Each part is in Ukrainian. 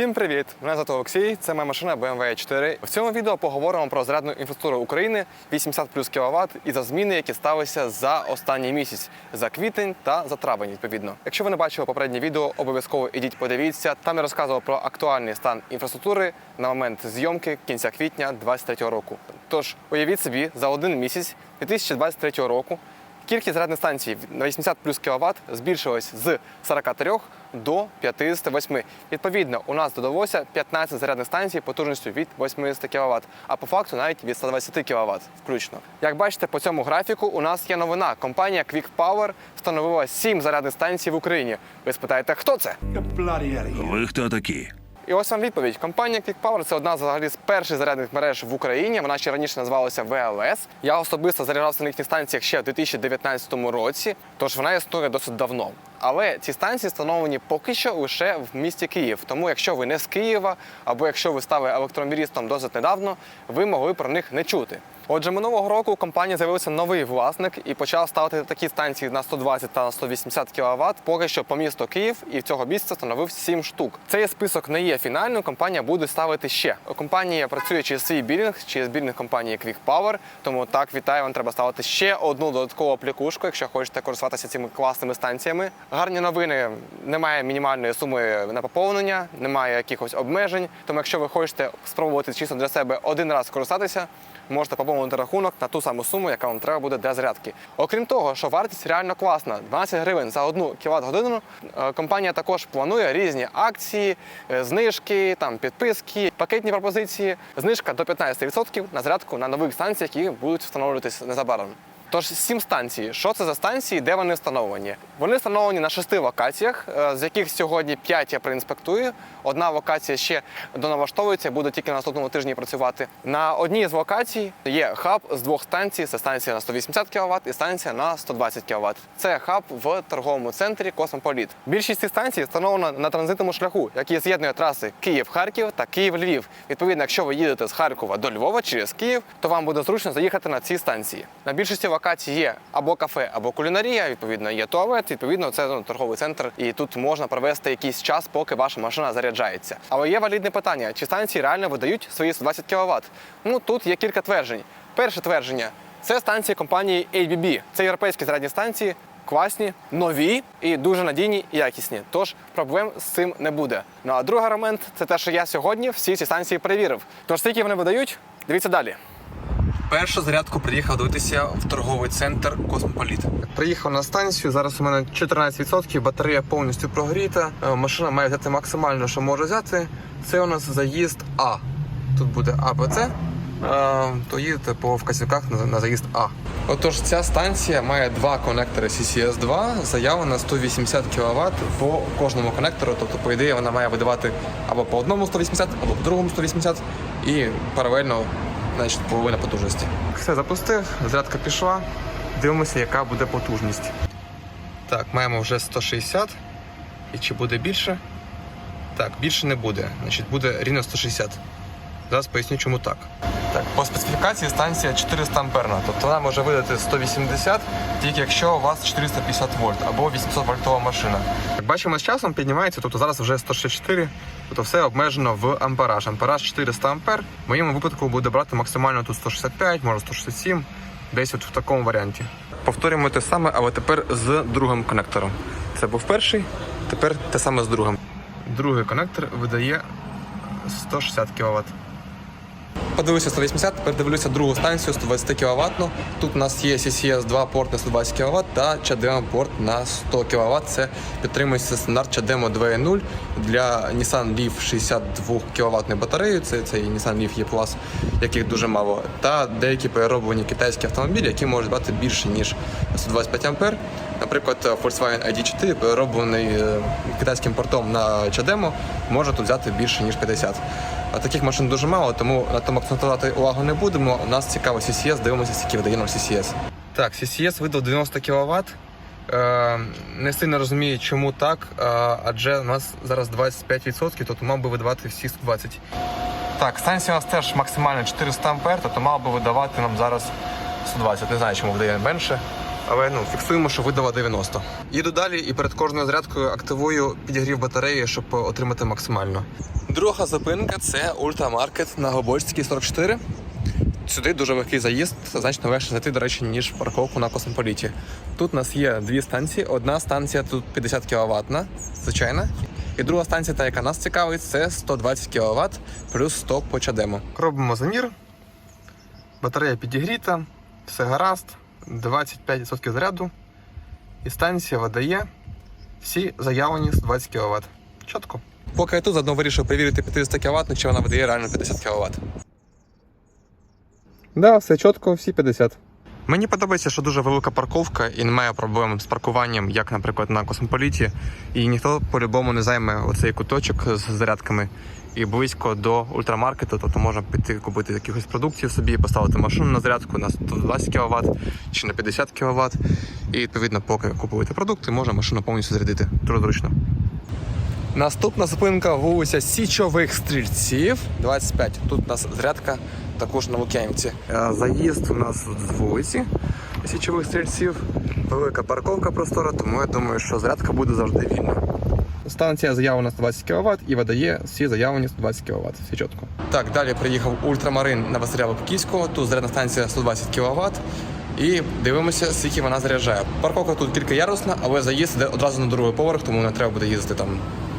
Всім привіт! Мене звати Олексій. Це моя машина BMW 4. В цьому відео поговоримо про зарядну інфраструктуру України 80 плюс кВт і за зміни, які сталися за останній місяць, за квітень та за травень. Відповідно, якщо ви не бачили попереднє відео, обов'язково ідіть, подивіться. Там я розказував про актуальний стан інфраструктури на момент зйомки кінця квітня 2023 року. Тож уявіть собі, за один місяць 2023 року Кількість зарядних станцій на 80 плюс кВт збільшилась з 43 до 58. Відповідно, у нас додалося 15 зарядних станцій потужністю від 80 кВт, а по факту навіть від 120 кВт включно. Як бачите, по цьому графіку у нас є новина. Компанія Quick Power встановила 7 зарядних станцій в Україні. Ви спитаєте, хто це? Ви хто такі? І ось вам відповідь. Компанія Quick Power – це одна взагалі з перших зарядних мереж в Україні. Вона ще раніше називалася ВЛС. Я особисто заряджався на їхніх станціях ще в 2019 році, тож вона існує досить давно. Але ці станції встановлені поки що лише в місті Київ. Тому, якщо ви не з Києва, або якщо ви стали електромобілістом досить недавно, ви могли про них не чути. Отже, минулого року у компанії з'явився новий власник і почав ставити такі станції на 120 та 180 кВт. Поки що по місту Київ і в цього місця встановив 7 штук. Цей список не є фінальним. Компанія буде ставити ще. Компанія працює через свій білінг, через білінг компанії Quick Power. Тому так вітаю, вам треба ставити ще одну додаткову аплікушку, якщо хочете користуватися цими класними станціями. Гарні новини. Немає мінімальної суми на поповнення, немає якихось обмежень. Тому, якщо ви хочете спробувати чисто для себе один раз користатися, можете поповнити рахунок на ту саму суму, яка вам треба буде для зарядки. Окрім того, що вартість реально класна 12 гривень за одну кіловат годину. е, Компанія також планує різні акції, е, знижки, там підписки, пакетні пропозиції. Знижка до 15% на зарядку на нових станціях, які будуть встановлюватися незабаром. Тож сім станцій. Що це за станції, де вони встановлені? Вони встановлені на шести локаціях, е, з яких сьогодні п'ять я проінспектую. Одна локація ще доналаштовується, буде тільки на наступному тижні працювати. На одній з локацій є хаб з двох станцій: це станція на 180 кВт і станція на 120 кВт. Це хаб в торговому центрі Космополіт. Більшість цих станцій встановлена на транзитному шляху, який з'єднує траси Київ-Харків та Київ-Львів. Відповідно, якщо ви їдете з Харкова до Львова через Київ, то вам буде зручно заїхати на ці станції. На більшості локацій є або кафе, або кулінарія. Відповідно, є туалет. Відповідно, це ну, торговий центр, і тут можна провести якийсь час, поки ваша машина заряджається. Але є валідне питання: чи станції реально видають свої 120 кВт? Ну тут є кілька тверджень. Перше твердження це станції компанії ABB. Це європейські зарядні станції. Класні, нові і дуже надійні і якісні. Тож проблем з цим не буде. Ну а другий аргумент це те, що я сьогодні всі ці станції перевірив. Тож скільки вони видають, дивіться далі. Першу зарядку приїхав дивитися в торговий центр Космополіт. Приїхав на станцію. Зараз у мене 14%, батарея повністю прогріта. Е, Машина має взяти максимально, що може взяти. Це у нас заїзд А. Тут буде АБЦ. Е, То їдете по вказівках на, заїзд А. Отож, ця станція має два конектори CCS2, заяву на 180 кВт по кожному конектору. Тобто, по ідеї, вона має видавати або по одному 180, або по другому 180 і паралельно значить, половина потужності. Все запустив, зарядка пішла. Дивимося, яка буде потужність. Так, маємо вже 160. І чи буде більше? Так, більше не буде. Значить, буде рівно 160. Зараз поясню, чому так. Так, по специфікації станція 400 амперна, тобто вона може видати 180, тільки якщо у вас 450 вольт або 800 вольтова машина. Як бачимо, з часом піднімається, тобто зараз вже 164, тобто все обмежено в ампераж. Ампераж 400 ампер. В моєму випадку буде брати максимально тут 165, може 167, десь от в такому варіанті. Повторюємо те саме, але тепер з другим конектором. Це був перший, тепер те саме з другим. Другий конектор видає 160 кВт. Подивився 180, тепер дивлюся другу станцію 120 кВт. Тут у нас є CCS 2 порт на 120 кВт та CHAdeMO порт на 100 кВт. Це підтримується стандарт CHAdeMO 2.0 для Nissan Leaf 62 кВт батареєю. Це цей Nissan Leaf E+, яких дуже мало. Та деякі перероблені китайські автомобілі, які можуть брати більше ніж 125 А. Наприклад, Volkswagen ID4 перероблений е, китайським портом на CHAdeMO, може тут взяти більше ніж 50. А таких машин дуже мало, тому на тому акцентувати увагу не будемо. У нас цікаво CCS, дивимося, скільки видає нам CCS. Так, CCS видав 90 кВт. Е, не сильно розумію, чому так, е, адже у нас зараз 25%, тобто мав би видавати всі 120. Так, станція у нас теж максимально 400 ампер, тобто мав би видавати нам зараз 120. Не знаю, чому видає менше. Але ну фіксуємо, що видала 90. Їду далі і перед кожною зарядкою активую підігрів батареї, щоб отримати максимально. Друга зупинка це ультрамаркет на Глобольській 44. Сюди дуже легкий заїзд, значно легше зайти, до речі, ніж парковку на космополіті. Тут у нас є дві станції. Одна станція тут 50 кВт, звичайна. І друга станція, та яка нас цікавить, це 120 кВт плюс 100 по чадему. Робимо замір. Батарея підігріта, все гаразд, 25% заряду. І станція видає всі заявлені 120 кВт. Чітко. Поки я тут заодно вирішив перевірити 50 кВт, чи вона видає реально 50 кВт. Да, все чітко, всі 50. Мені подобається, що дуже велика парковка і немає проблем з паркуванням, як, наприклад, на космополіті. І ніхто по-любому не займе оцей куточок з зарядками. І близько до ультрамаркету, тобто можна піти купити якихось продуктів собі, поставити машину на зарядку на 120 кВт чи на 50 кВт. І відповідно, поки купуєте продукти, можна машину повністю зарядити. Дуже. Наступна зупинка вулиця Січових стрільців. 25. Тут у нас зарядка також на Лук'янівці. Е, Заїзд у нас з вулиці Січових стрільців. Велика парковка простора, тому я думаю, що зарядка буде завжди вільна. Станція заявлена 120 кВт і видає всі заявлені 120 кВт. Все чітко. Так, далі приїхав ультрамарин на Василя Лобківського. Тут зарядна станція 120 кВт. І дивимося, скільки вона заряджає. Парковка тут кількаярусна, але заїзд йде одразу на другий поверх, тому не треба буде їздити там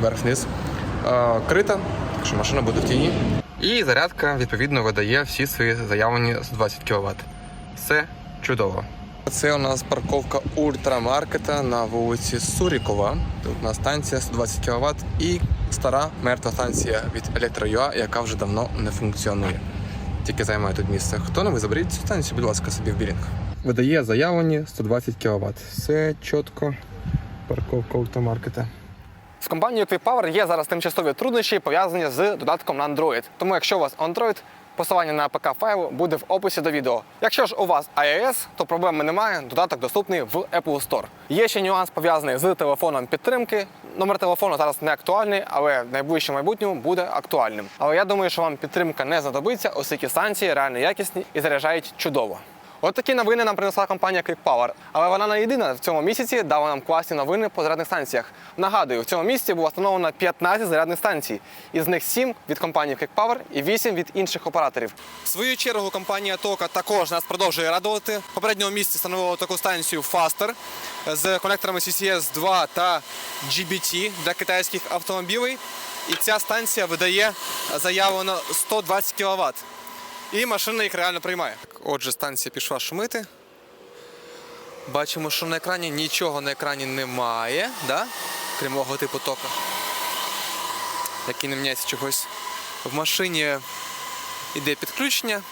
вверх-вниз. Е, крита, так що машина буде в тіні. І зарядка відповідно видає всі свої заявлені 120 кВт. Все чудово. Це у нас парковка ультрамаркета на вулиці Сурікова. Тут у нас станція 120 кВт і стара мертва станція від Електроюа, яка вже давно не функціонує. Тільки займає тут місце. Хто не ви заберіть цю станцію, будь ласка, собі в білінг. Видає заявлені 120 кВт. Все чітко. Парковка ультрамаркета. З компанією QuickPower є зараз тимчасові труднощі, пов'язані з додатком на Android. Тому, якщо у вас Android, посилання на ПК файлу буде в описі до відео. Якщо ж у вас iOS, то проблеми немає. Додаток доступний в Apple Store. Є ще нюанс пов'язаний з телефоном підтримки. Номер телефону зараз не актуальний, але в найближчому майбутньому буде актуальним. Але я думаю, що вам підтримка не знадобиться, оскільки станції реально якісні і заряджають чудово. От такі новини нам принесла компанія QuickPower. Але вона не єдина в цьому місяці дала нам класні новини по зарядних станціях. Нагадую, в цьому місяці було встановлено 15 зарядних станцій. Із них 7 від компанії QuickPower і 8 від інших операторів. В свою чергу компанія Тока також нас продовжує радувати. Попередньому місці встановила таку станцію Faster з конекторами CCS 2 та GBT для китайських автомобілів. І ця станція видає заявлено 120 кВт. І машина їх реально приймає. Отже, станція пішла шумити. Бачимо, що на екрані нічого на екрані немає, да? крім логотипу тока. Який не міняється чогось. В машині йде підключення.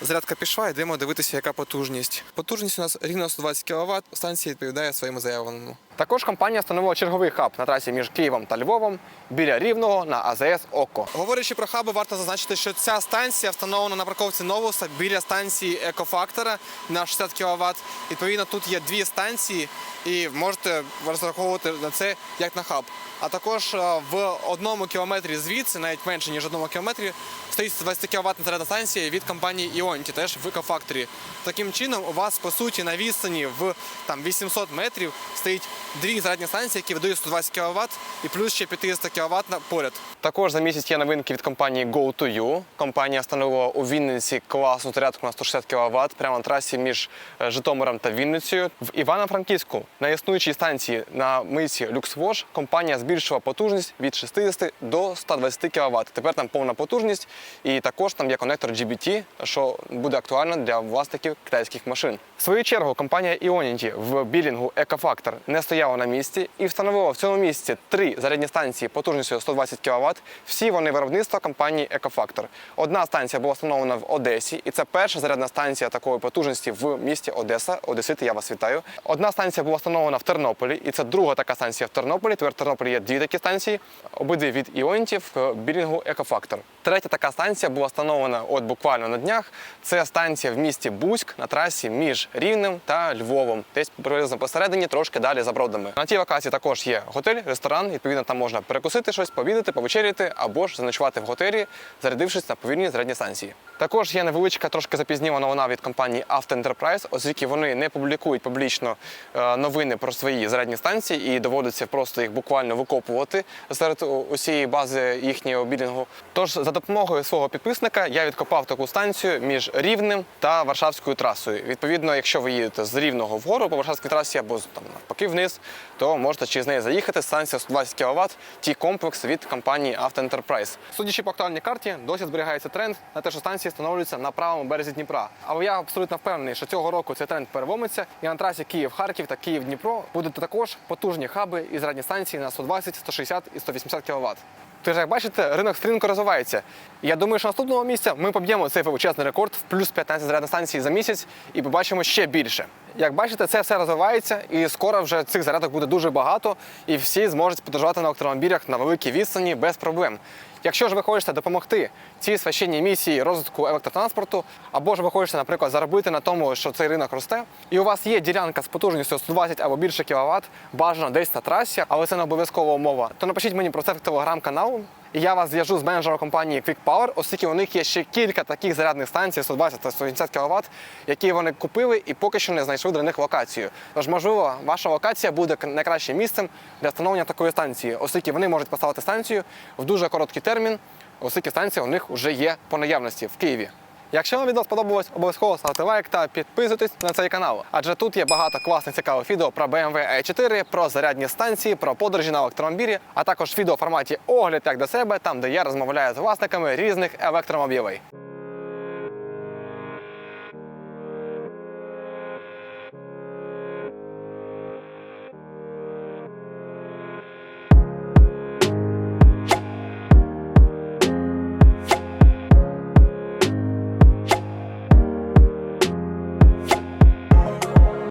Зарядка пішла, йдемо дивитися, яка потужність. Потужність у нас рівно 120 кВт, станція відповідає своєму заявленому. Також компанія встановила черговий хаб на трасі між Києвом та Львовом біля Рівного на АЗС ОКО. Говорячи про хаби, варто зазначити, що ця станція встановлена на парковці Новуса біля станції Екофактора на 60 кВт. Відповідно, тут є дві станції, і можете розраховувати на це як на хаб. А також е, в одному кілометрі звідси, навіть менше ніж одному кілометрі, стоїть 20 кВт зарядна станція від компанії Ionti, теж в Екофакторі. Таким чином, у вас по суті на відстані в там 800 метрів стоїть дві зарядні станції, які видають 120 кВт і плюс ще 500 кВт на поряд. Також за місяць є новинки від компанії Go2U. Компанія встановила у Вінниці класну зарядку на 160 кВт прямо на трасі між е, Житомиром та Вінницею. В Івано-Франківську на існуючій станції на митці LuxWash компанія збільшила потужність від 60 до 120 кВт. Тепер там повна потужність, і також там є конектор GBT, що буде актуально для власників китайських машин. В свою чергу компанія Ionity в білінгу Екофактор не стояла на місці і встановила в цьому місці три зарядні станції потужністю 120 кВт. Всі вони виробництва компанії Екофактор. Одна станція була встановлена в Одесі, і це перша зарядна станція такої потужності в місті Одеса. Одесити, я вас вітаю. Одна станція була встановлена в Тернополі, і це друга така станція в Тернополі. Тепер в Тернополі є дві такі станції, обидві від Іонті в білінгу Екофактор. Третя така станція була встановлена от буквально на днях. Це станція в місті Бузьк на трасі між Рівнем та Львовом. Десь приблизно посередині, трошки далі за Народами. На тій локації також є готель, ресторан. Відповідно, там можна перекусити щось, пообідати, повечеряти або ж заночувати в готелі, зарядившись на повільній зарядній станції. Також є невеличка, трошки запізніла новина від компанії Auto Enterprise, оскільки вони не публікують публічно е, новини про свої зарядні станції і доводиться просто їх буквально викопувати серед усієї бази їхнього білінгу. Тож за допомогою свого підписника я відкопав таку станцію між Рівнем та Варшавською трасою. Відповідно, якщо ви їдете з Рівного вгору по Варшавській трасі або там навпаки вниз, то можете через неї заїхати. Станція 120 кВт, ті комплекс від компанії Auto Enterprise. Судячи по актуальній карті, досі зберігається тренд на те, що станції встановлюються на правому березі Дніпра. Але я абсолютно впевнений, що цього року цей тренд переломиться, і на трасі Київ-Харків та Київ-Дніпро будуть також потужні хаби і зарядні станції на 120, 160 і 180 кВт. Тож, як бачите, ринок стрімко розвивається. Я думаю, що наступного місяця ми поб'ємо цей величезний рекорд в плюс 15 зарядних станцій за місяць і побачимо ще більше. Як бачите, це все розвивається, і скоро вже цих зарядок буде дуже багато, і всі зможуть подорожувати на електромобілях на великій відстані без проблем. Якщо ж ви хочете допомогти цій священній місії розвитку електротранспорту, або ж ви хочете, наприклад, заробити на тому, що цей ринок росте, і у вас є ділянка з потужністю 120 або більше кВт, бажано десь на трасі, але це не обов'язкова умова, то напишіть мені про це в телеграм-канал. Я вас зв'яжу з менеджером компанії Quick Power, оскільки у них є ще кілька таких зарядних станцій 120 та 180 кВт, які вони купили і поки що не знайшли для них локацію. Тож, можливо, ваша локація буде найкращим місцем для встановлення такої станції, оскільки вони можуть поставити станцію в дуже короткий термін, оскільки станція у них вже є по наявності в Києві. Якщо вам відео сподобалось, обов'язково ставте лайк та підписуйтесь на цей канал. Адже тут є багато класних цікавих відео про BMW i4, про зарядні станції, про подорожі на електромобілі, а також відео в форматі огляд як до себе, там де я розмовляю з власниками різних електромобілей.